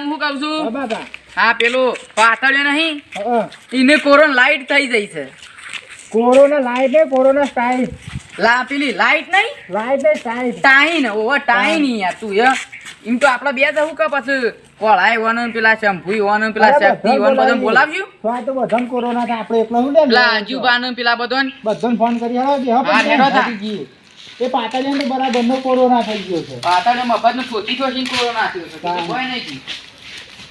હું કહું છું? હા પેલું પાતળિયો નહીં. એને કોરોન લાઈટ થઈ જઈ છે. કોરોના લાઈટ ને કોરોના સ્ટાઈલ લા પેલી લાઈટ નહીં? લાઈટ ને સ્ટાઈલ ટાઈન ઓવર ટાઈન યાર તું ય. એમ તો આપડે બે જવું કે પછી કોળાય વન પેલા શંભુ વન પેલા શક્તિ વન બધું બોલાવજો. આ તો બધાને કોરોના આપણે એકલા શું લે પેલા અંજુબાન પેલા બધો બધાને ફોન કરી હા, હા. એ તો બરાબર નો કોરોના થઈ ગયો છે. પાતળિયો મફતનું છોટી છોટી કોરોના થયો છે. કોઈ નહીં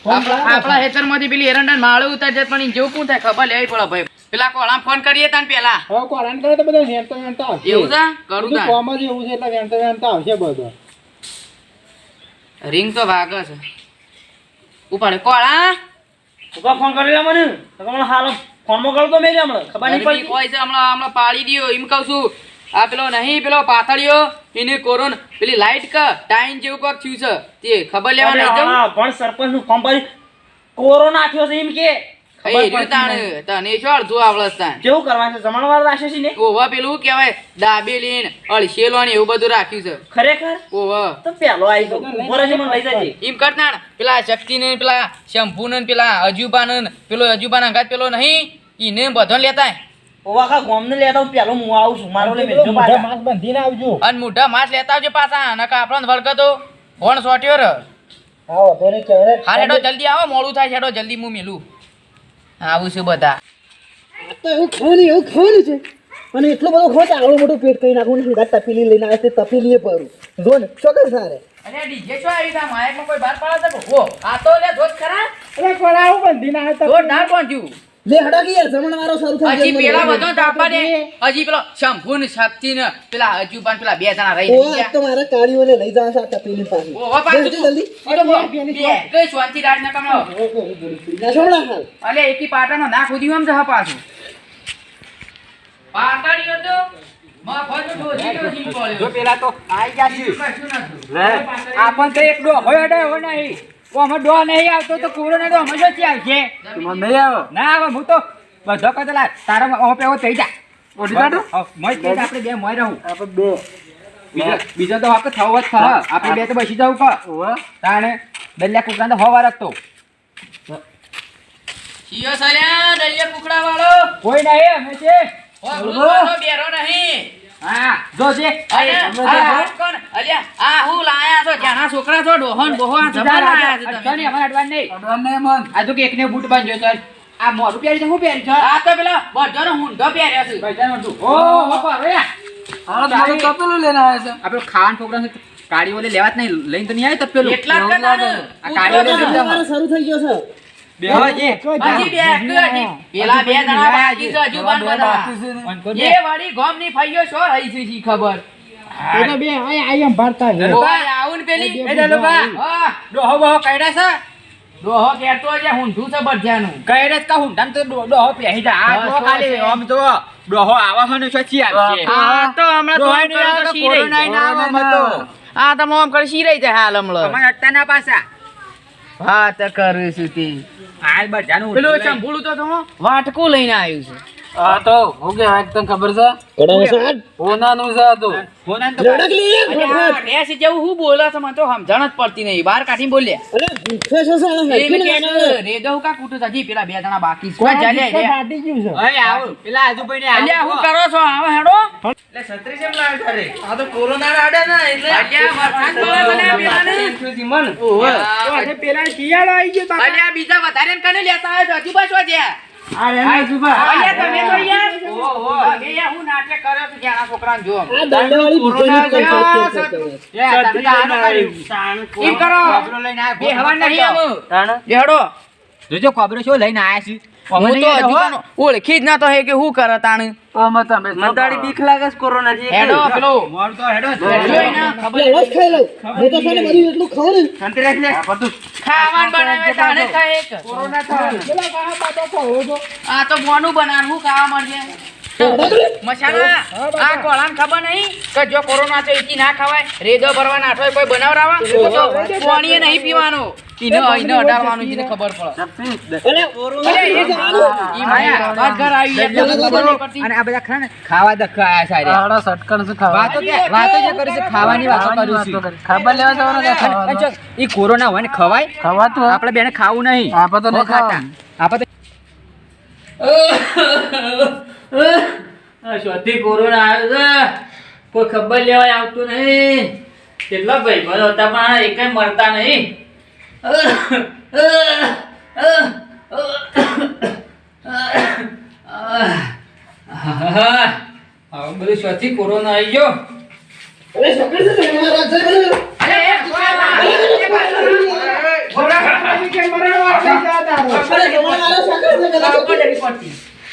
આપણા કરાવો. આપણા પેલી એરંડા માળું ઉતાર જાય પણ જેવું કોણ થાય? ખબર લેવી પડે ભાઈ. પેલા કોળામાં ફોન કરીએ તાન પેલા. હવે કોરાન કરે તો બધા વેણતો વેણતો આવશે. એવું છે? કરું બધું તાન. જ એવું છે એટલે વેણતો વેણતો આવશે બધો. રિંગ તો વાગે છે. ઉપાડે. કોળા? ઊભા ફોન કરી લે મને. તો હાલ. ફોનમાં કરું તો મેં હમણાં. ખબર નહીં પડી. કોઈ છે? હમણાં હમણાં પાડી દયો. એમ કહું છું આ પેલો નહીં પેલો પાથળિયો એને કોરોન પેલી લાઈટ ક ટાઈમ જેવું કોક થયું છે તે ખબર લેવા નહીં જાઉં પણ સરપંચનું ફોર્મ ભરી કોરોના થયો છે એમ કે. તને શું અડધું કેવું કરવાનું જમણવાર છે ને? ઓવા પેલું ને એવું બધું રાખ્યું છે. ખરેખર? ઓવા તો પેલો આવી ગયો. ઊભો રહેજે મને લઈ જજે. એમ કરતા પેલા શક્તિ ને પેલા શંભુ ને પેલા અજુબા ને પેલો અજુબા ના પેલો નહીં ઈને બધો લેતા ઓવા ખા ગોમને લેતા હું પેલો હું આવું છું મારો લે પાછા. માસ્ક બાંધીને આવજો. અને મોઢા માસ લેતા આવજો પાછા નકા આપણને તો. ફોન સોટ્યો ર. હા હેડો જલ્દી આવો મોડું થાય છે હેડો જલ્દી હું મેલું. આવું છું બધા. તો એવું ખાવાનું એવું ખાવાનું છે. અને એટલો બધો ખોટ આવડું મોટું પેટ કરી નાખું ને તપેલી લઈને આવે છે તપેલી એ ભરું. જો ને ચોકર સારે અરે ડીજે છો આવી તા માયકમાં કોઈ બાર પાડે છે? ઓ આ તો લે ધોધ ખરા. અરે કોળાઓ બંધીને આવે ધોત ના પહોંચ્યું લે હડા યાર જમણ વાળો સારું થઈ હજી પેલા બધો તાપા દે હજી પેલો શંભુ ને શક્તિ ને પેલા અજુબાન પેલા બે જણા રહી ગયા. તો મારે કાળીઓને લઈ જવા છે આ પાસે ઓ પાછું જલ્દી. બે શાંતિ રાજ ના કમાઓ ના છોડા હાલ. અલે એકી પાટાનો ના ખોદી આમ જહા પાછું. પાટાડીઓ તો. જો પેલા તો આઈ ગયા છે. આપણ તો એક ડો હોય અડે હોય નહીં. ઓ ડો નહીં આવતો તો કોરોના ડો અમે શું આવશે? નહીં આવે? ના હવે હું તો બધો કદલા તારા અમે પેવો થઈ જા. ઓઢી કાઢો? મોય થઈ આપણે બે મોય રહું. આપણે બે. બીજો બીજો તો આપણે થવો જ થહ આપણે બે તો બસી જવું ક. ઓવા તાણે દલ્યા કુકડા તો હવા રાખતો શિયો સલ્યા દલિયા કુકડા વાળો કોઈ નહીં અમે છે. ઓ બેરો નહીં. હા. જો આ હું લાયા છો? છોકરા છો? ડોહન બોહો જબર લાયા છો તમે. અડધો નહીં, અમારે અડવાનું નહીં અડવાન નહીં મન આ તો કે એકને બૂટ બાંધ્યો છે. આ મોઢું પહેરી છે હું પહેરી છે. આ તો પેલા હુંડો પહેર્યો છે. બાપા, હાલો મારું લઈને આવે છે. આપણે ખાન છોકરા છે કાળી ઓલે લેવા જ નહીં? લઈને તો નહીં આવી પેલું એટલા ને. આ કાળી ઓલે શરૂ થઈ ગયો છે. હજી બે હજી પેલા બે જણા બાકી છે. હજુ બાન બધા એ વળી ગોમની ફઈયો શો રહી છે ખબર. એ તો બે આય આય ભરતા છે. આવું ને પેલી એ ડોલો બા. ડોહો બોહો કઈડા છે? ડોહો કહેતો છે હુંઢું છે બધાનું કઈડા જ કહું તને તો ડોહો પહેરી જા. આ ડોહો ખાલી આમ તો ડોહો આવા હને છો? ચી આવશે આ તો હમણાં તો તો કોરોના ના મતો આ તો આમ કરે શી રહી જાય હાલ હમણાં? અમારે ના પાસા હા તો કરું છું તે? હાલ બધાનું પેલું ચંપુડું તો તો વાટકું લઈને આવ્યું છે. આ તો હું કે તને ખબર છે કડાનો સાદ હોનાનું છે આ તો ફોન તો અલ્યા, એસી જેવું હું બોલા છે મને તો સમજણ જ પડતી નહીં બાર કાઢીને બોલ્યા અરે ભૂખે છે, રેદો હું કા કૂટો છે? પેલા બે જણા બાકી છે. ચાલ્યા રે. ફાટી ગયું છે અરે આવો પેલા આજુભાઈને આવો અલ્યા હું કરો છો આવો હેડો એટલે છત્રી કેમ લાવે તારે આ તો કોરોના આડે ના એટલે અલ્યા વરસાદ પડે છે ને પેલાને. મન હા, આજે પેલા શિયાળો આવી ગયો અલ્યા બીજા વધારે ને કને લેતા આવ્યો છો? હજુ બસ વધ્યા. આ રેના જુબા. અલ્યા તમે તો યાર. તમે યાર હું નાટક કર્યો છું જ્યાં જોજો કોબરો શું લઈને આયા છે? હું તો હજુ ઓળખી જ નતો હે કે હું કરે તાણ? મતાડી બીક લાગે છે કોરોના થી હેડો પેલો. મોર તો હેડો જોઈ ખબર એવો ખાઈ લઉં હું તો છે બધું એટલું ખાઉં ને શાંતિ રાખ લે ખાવાનું બનાવે તાણે ખાય એક. પેલા કાકા બાબા ખાઓ છો. આ તો મોનું બનાવું હું ખાવા મળજે મસાલા આ કોળાને ખબર નહીં કે જો કોરોના છે એથી ના ખવાય. રેદો ભરવા નાખવાય કોઈ બનાવરાવા? તો પાણીએ નહીં પીવાનું. ઈને ઈને અડાડવાનું છે ખબર પડે. અરે કોરોના એ ઈ માયા બાદ ઘર આવી એટલે ખબર નહીં પડતી અને આ બધા ખરા ને ખાવા દખા આયા છે આડા સટકણ છે ખાવા? વાતો કે વાતો જે કરી છે ખાવાની વાતો કરું છું. ખબર લેવા જવાનો કે ખાવા અને જો ઈ કોરોના હોય ને ખવાય ખવાતું આપણે બેને ખાવું નહીં. આપણે તો નહીં ખાતા આપણે તો શોધી કોરોના આવ્યો છે. કોઈ ખબર લેવાય આવતું નહીં. કેટલા ભાઈ ભલો હતા પણ આ મળતા નહીં. હવે બધું કોરોના આવી ગયો. અરે છે. અરે.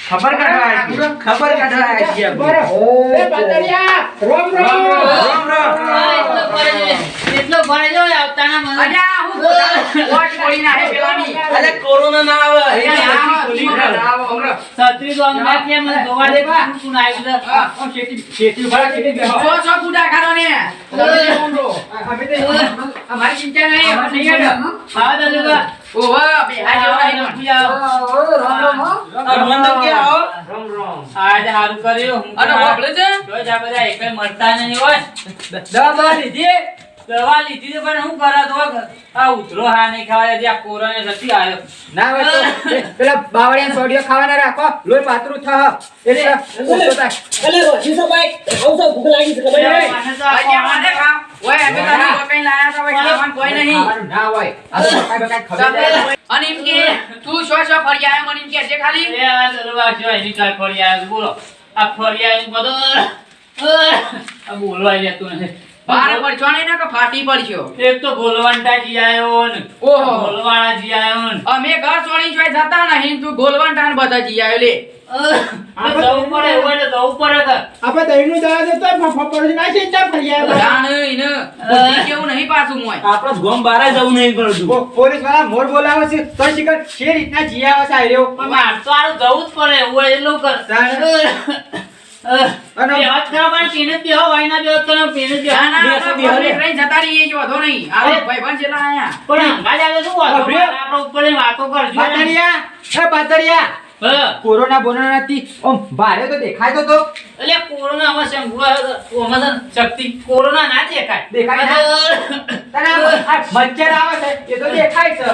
ખબર કાઢવા ખબર કાઢવા એટલો ભરે છે, એટલો ભરે છે, આવતાના મને. અલ્યા હું પેલાની. અરે કોરોના ના આવે. છત્રી તો મને જોવા દે છો છો કુડા ખાનો ને. અમારી ચિંતા નહીં નહીં હેડો. હા, દાદા. ઓહો, બે આ જેવો નહીં પણ. આજે સારું કર્યું. અને વાપરે છે? જો જ બધા એકલા મરતા નહીં હોય. દવા લીધી દવા લીધી છે પણ હું કરા તો આ ઉધરો હા નહીં ખાવા દે આ કોરોના નથી આવ્યો ના હોય તો પેલા બાવળિયા સોડિયો ખાવાના રાખો લોહી પાતરું થા એટલે ઓછો થાય. અરે રોજી સભાઈ આવું તો ભૂખ લાગી છે ખબર આજે મને તો આ અલ્યા, માને ખાવ. ઓય, અમે તને કોઈ લાયા તો ભાઈ ખાવાનું કોઈ નહીં. ના હોય. આ તો કાઈ બકાઈ ખબર અને એમ કે તું શો શો ફરી આવ્યો મને એમ કે છે ખાલી. એ આ દરવા જો એની કાઈ ફરી આવ્યો બોલો. આ ફરી આવ્યો બધો. આ બોલવા જતું નથી. બાર પડશો નહીં ને કે ફાટી પડશો એક તો ગોલવંટા જી આવ્યો ને ઓહો. ગોલવાળા જી આવ્યો ને. અમે ઘર છોડી જોઈ જતા નહીં તું ગોલવંટા ટાણ બધા જી આવ્યો લે. ના જવું જ પડે પણ પીને વાયના પીને ના ના જતા વાંધો નહીં આ આયા પણ હંગાજ આવે શું? અભ્રે. આપણે ઉપર વાતો કરજો પાતળિયા હા. કોરોના બોરોના નથી ઓમ ભારે તો દેખાય તો તો. એટલે કોરોના આમાં છે, હું આ- હું આમાં છે ને શક્તિ. કોરોના ના દેખાય. દેખાય મચ્છર આવે છે એ તો દેખાય છે.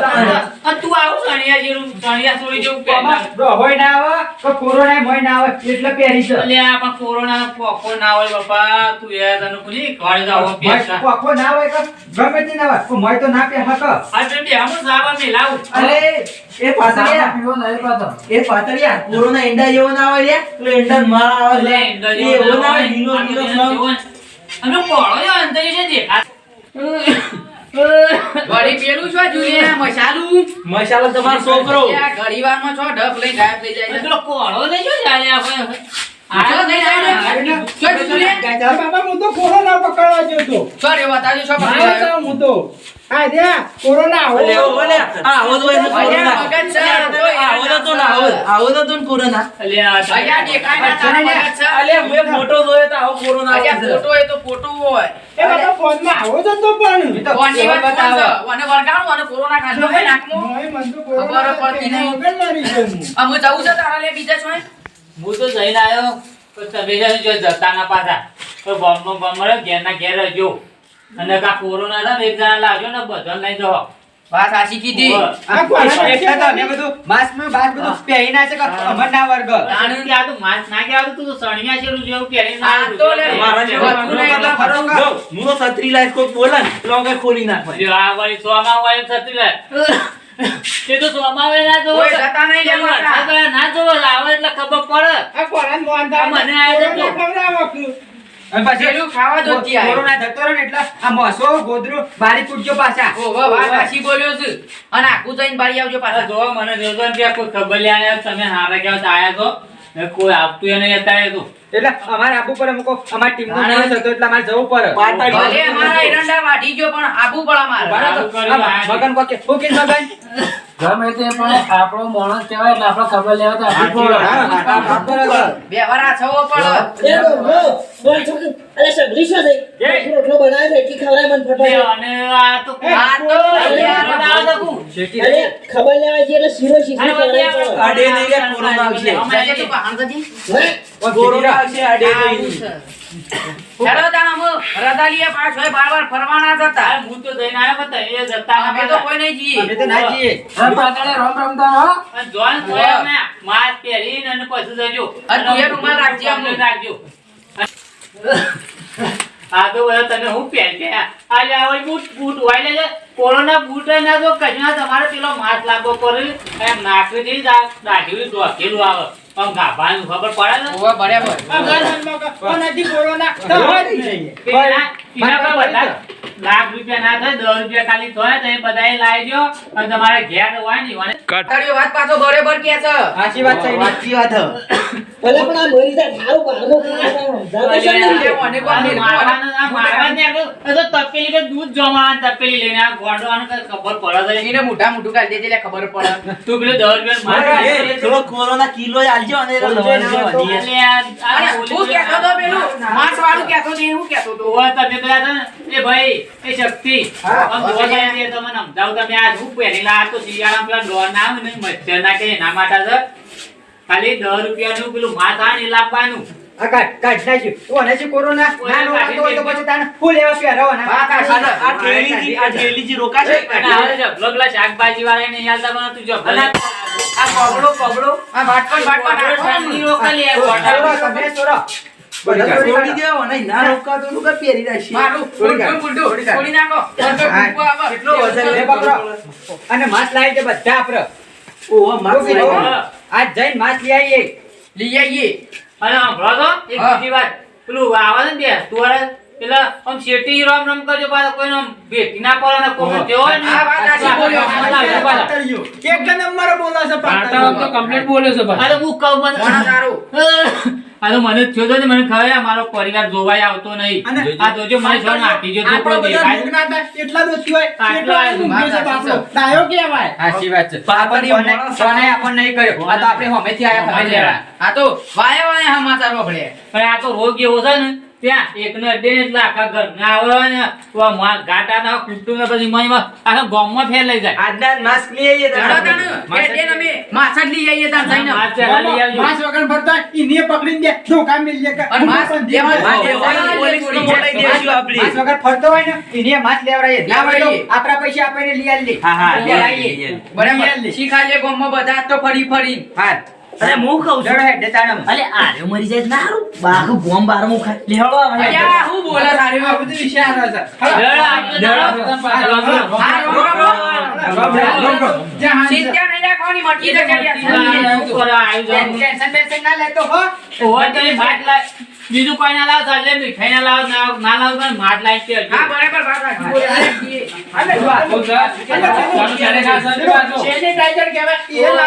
અને તું આવું સણિયા જેવું સણિયા ચોળી જેવું પહેરતા. હોય ના આવે તો કોરોના હોય ના આવે એટલે પહેરી છે. એટલે આ પણ કોરોના પોકો ના હોય બાપા તું યાર તને પૂછી ઘરે જાવ પહેરતા. કોકો ના હોય તો ગમે તે ના હોય મોય તો ના પહેર હક આ તો બે આમ સાવા મેલાવું. અરે એ પાછા એ પાતળિયા કોરોના એંડા જેવો ના આવે રે એટલે એંડા માર આવે એટલે એંડા જેવો ના ના આવે હોય. લીલો આ લીલો એનો સ્લમ. અને પોળો જો અંતરી છે દેખાતો. ઘડી પેલું છો જુએ મસાલું મસાલો તમારો છોકરો ત્યાં ઘડીવારમાં છો ઢબ લઈ ગાયબ થઈ જાય અને કોળો લઈ જો જાય આપણે. નહીં આવ્યો ને? શું થયું બાબા, હું તો કોરોના પકડવા ગયો હતો. શું રે બતાવજો શું પકડી મારા આવ્યો? તો હું તો. કોરોના આવો. અલે ઓ આવો તો એનો કોરોના. મગજ છે, આવો તો તો ના આવો. આવો તો તો કોરોના. એટલે આ તો- દેખાય ના તારા મગજ છે. અલે હું ફોટો જોયો તો આવો કોરોના આવે ફોટો એ તો ફોટો હોય. એ બાબા, ફોનમાં આવો જ હતો પણ. કોની વાત કોણ અને વળગાડું અને કોરોના કાઢો હોય નાકમાં. મોય મને તો કોરોના પડતી નહીં. વગર મારી ગયો આ હું જવું છે તારા લે બીજા છો હું તો જઈને આવ્યો. તો તમે જો જતા ના પાછા? તો બોમ્બો બોમ્બો ઘેર ના ઘેર રહેજો અને કા કોરોના હતા ને એક જણા લાવજો ને બધા લઈ જાઓ વાત સાચી કીધી. આ કોરોના એટલે તો મે બધું માસમાં બાસ બધું પહેરી ના છે કે અમર ના વર્ગ? તાણું કે આ તો માસ્ક નાખ્યા હતું તું તો સણિયા છે જેવું પહેરીને આ તો લે. મારા જેવો તું ને કોરોના ફરોંગા જો, હું તો છત્રી લાઈટ કોક બોલે ને એટલે ખોલી જો આ વાળી સોમાં હોય એમ થતું તે તો સોમાવે ના જોવો. કોઈ જતા નહીં લે વરસાદ ના જોવો લાવે એટલે ખબર પડે. આ કોરોના મોહનથાળ મને આ તો ખબર કે. પછી ખાવા જો ત્યાં કોરોના જતો રહ્યો એટલે આ મોસો ગોદરું બારી ફૂટજો પાછા. ઓવે, વાત સાચી બોલ્યો છે. અને આખું જઈને બારી આવજો પાછા. જોવો મને જોજો ને કોઈ ખબર લે આયા તમે હારા કેવા આયા છો? ને કોઈ આપતું એ નહીં અત્યારે તો. એટલે અમારે આબુ પર અમુક અમારી ટીમ નો આને- હતો એટલે અમારે જવું પડે. ભલે અમારા એરંડા વાઢી ગયો પણ આબુ. મગન કોકે હું મગન? ગમે તે પણ આપણો માણસ કહેવાય એટલે આપણે ખબર લેવા તો આપણી. વ્યવહાર બોલ છોકરી. અરે સગડી શું થઈ? રોટલો બનાવ્યો છે, એટલી ખવડાય મને ફટાફટ. અને આ તો આ તો યાર, આ તો અરે, ખબર લેવા જે એટલે શીરો ખવડાવી આડે નહીં કે કોરોના આવશે. અમે તો બહારથી. હે? કોરોના આવશે, આડે આવું નહીં. હતા. હું તો જઈને આવ્યો પણ તમે જતા ના અમે તો કોઈ નહીં જઈએ. અમે તો ના જઈએ. હવે પાતાળે રોમ રમતા હો. અને જોન સોયા અમે માસ્ક પહેરીને અને પછી જજો. અને તું એ રૂમાલ રાખજે અમને. રાખજો. આ તો બધા હું પહેર કે આ લે આ ઓલી બૂટ બૂટ વાઈ લેજે કોરોના બૂટ ના જો કજના તમારે પેલો માસ્ક લાગવો પડે. એમ નાખ્યું દાઢી ડોકેલું આવે. આમ ગાભાનું ખબર પડે ને? ઓવે બરાબર. પેલા- પેલા બધા લાખ રૂપિયા ના થાય દસ રૂપિયા ખાલી થાય તો એ બધાએ લાવી દ્યો. અને તમારે ઘેર હોય ને. ઈવોને વાત પાછો બરોબર કે છે? સાચી વાત છે, સાચી વાત ભલે પણ આ મરી જાય, તપેલી કે દૂધ જમાવાનું તપેલી લઈને આ ગોંડવાનું ખબર પડે એને મોઢા મોઢું કાઢી દેજે એટલે ખબર પડે. તું પેલું દસ રૂપિયા થોડો કોરોના કિલો આલજો અને હું કહેતો તો પેલું માંસ વાળું કહેતો તો. એ હું કહેતો તો ઓવા તમે પેલા એ ભાઈ એ શક્તિ. આમ જોવા જાય છે તમને તમે આ શું પહેરેલા આ તો શિયાળામાં પેલા ડોર ના ને મચ્છર ના કે એના માટે છે ખાલી દસ રૂપિયાનું પેલું માથ ને લાવવાનું. આ કાઢ કાઢ નાખ્યું તું છે કોરોના. ના નો આવતો તો પછી તાને ફૂલ એવા પહેરવાના. વાત આ સાચી આ થેલીથી- આ થેલીથી રોકાશે? અને હવે જબલો પેલા શાકભાજી વાળા ને યાદ તું જો. આ કપડો, કપડો. આ નાખો. રોકાલી આ સોરો ગોંડા. તમે સોરો અને માસ લાવી દે બધા આપડે ઓહો, માસ. આજ જઈને માસ લઈ આવીએ. લઈ આવીએ. અને સાંભળો તો એક બીજી વાત પેલું આવે છે ને બે તુવારે પેલા આમ શેટી રામ રામ કરજો પાછો કોઈનો ભેટી ના પડે ને કોઈ તે હોય ને. આ વાત સાચી બોલ્યો. આ લાવજો પાછા. નંબર બોલે છે પાતાળમ તો કમ્પ્લીટ બોલે છે ભાઈ. અરે હું કહું મને. તારું? આ મને થયો તો ને મને ખબર મારો પરિવાર જોવાય આવતો નહીં. આ જોજો મને છો નાખી જો તો દેખાય. એટલા દોસ્તી હોય આટલા ઊંઘ્યો છે બાપડો. ડાયો કહેવાય. સાચી વાત છે. પાપડી આપણને- માણસ સોનાએ નહીં કર્યો? આ તો આપણે હોમેથી આયા હા, ખબર લેવા. આ તો વાય વાય સમાચાર વાપરે પણ આ તો રોગ એવો છે ને ત્યાં એક ને અડે એટલે આખા ઘર ના આવે ને તો ગાટા ના કુટુંબ ને પછી મય આખા ગામમાં લઈ જાય આજના માસ્ક લઈ આવીએ બેન અમે માસ જ લઈ આવીએ તાણ જઈને. માસ લઈ આવજો. માસ વગર ફરતા ઈને પકડી દે ધોકા મેલી દે અને માસ લેવા- પોલીસની બોલાવી દેશું આપડી માસ વગર ફરતો હોય ને એને માસ લેવડાવીએ લેવડાવીએ. આપણા પૈસા આપણે લઈ આલીએ. હા, હા, લઈ. આવીએ. બરાબર શીખાજે ગામમાં બધા તો ફરી ફરી હા અરે હું કહું છું હેડે તાણમ. અલે આર્યો મરી જાય ના હારું. બોમ બાર મુ ખા લેવડો આવે. અલ્યા, હું બોલે તારી આ બધું વિશે આવે છે. જરા આપજો, જરા આપજો. હા, રોમ, રોમ. રોમ, રોમ. જ્યાં હાંજ છે. ચિંતા નહીં રાખવાની બીજું કોઈ ના લાવતા એટલે મીઠાઈ ના લાવ ના- ના લાવ પણ માટ લાવી તે હા. બરાબર. સેનિટાઈઝર કહેવાય.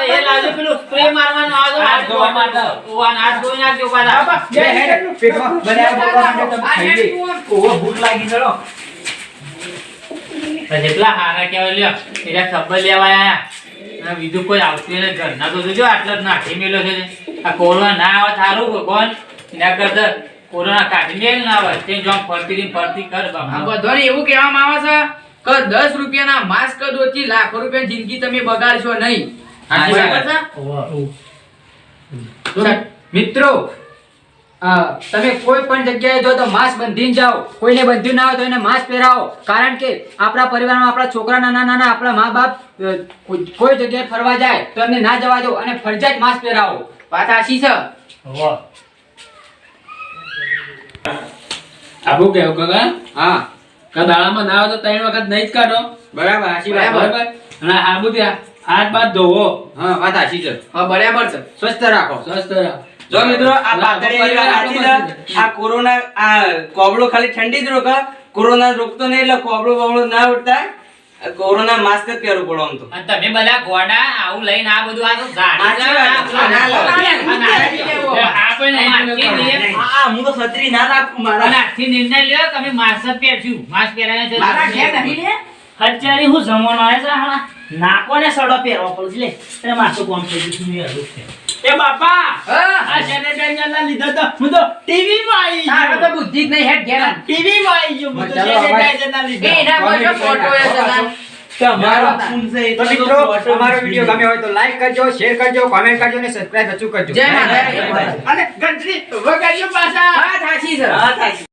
એ લાવજો પેલું સ્પ્રે મારવાનો આવે હાથ ધોવા માટે. હાથ ધોઈ નાખજો પાછા. પેટમાં તમે ખાઈ લે. ભૂખ લાગી. જેટલા હારા કહેવાય લ્યો. એટલે ખબર લેવા આયા. બીજું કોઈ આવતું ઘરના તો જો આટલો જ નાખી મેલો છે આ કોલવા ના આવે થારું ભગવાન. કરતા કોરોના કાઢી મેલ ના આવે તે જો ફરતી ને ફરતી કર બાપા. બધાને એવું કહેવામાં આવે છે કે 10 રૂપિયાના માસ્ક દોચી લાખો રૂપિયા જિંદગી તમે બગાડશો નહીં. મિત્રો તમે કોઈ પણ જગ્યાએ જો તો માસ્ક બંધીને જાઓ. કોઈને બંધ્યું ના હોય તો એને માસ્ક પહેરાવો. કારણ કે આપણા પરિવારમાં આપણા છોકરા નાના નાના આપણા મા બાપ કોઈ કોઈ જગ્યાએ ફરવા જાય તો એમને ના જવા દો અને ફરજિયાત માસ્ક પહેરાવો. વાત આશી છે? આવું કેવું કાકા? હા. કદાળામાં ના આવે તો ત્રણ વખત નહીં જ કાઢો. બરાબર આશી બરાબર. અને આબુ ત્યાં હાથ બાદ ધોવો. હા વાત આશી છે. હા બરાબર છે. સ્વસ્થ રાખો. સ્વસ્થ રાખો. જો મિત્રો આ પાતળી આ કોરોના આ કોબળો ખાલી ઠંડી જ રોકા. કોરોના રોકતો નહીં એટલે કોબળો બોબળો ના ઉડતા. આ કોરોના માસ્ક જ પહેરવું પડો આમ તો તમે બધા ગોડા આવું લઈને આ બધું આ તો આ હું છત્રી ના રાખું મારા આથી નિર્ણય લ્યો તમે માસ્ક જ પહેરશું માસ્ક પહેરાય છે. મારા ઘેર નહીં લે અત્યારે હું જમવાનો આવે છે નાકો ને સડો પહેરવો પડશે લે માથું કોમ થઈ ગયું. એ બાપા હા. આ સેનેટાઈઝર ના લીધે તો હું તો ટીવી માં આવી તારે તો બુદ્ધિ જ નહીં હેડ ઘેર ટીવી માં આવી ગયો હું તો જનરેટર ના એ લીધે એના પર ફોટો એ સગા. તમારો ફોન છે તો મિત્રો અમારો વિડિયો ગમે હોય તો લાઈક કરજો શેર કરજો કોમેન્ટ કરજો અને સબસ્ક્રાઇબ અચૂક કરજો. જય માતા અને ગંટરી વગાડ્યો પાછા. હા થાશી સર હા છે.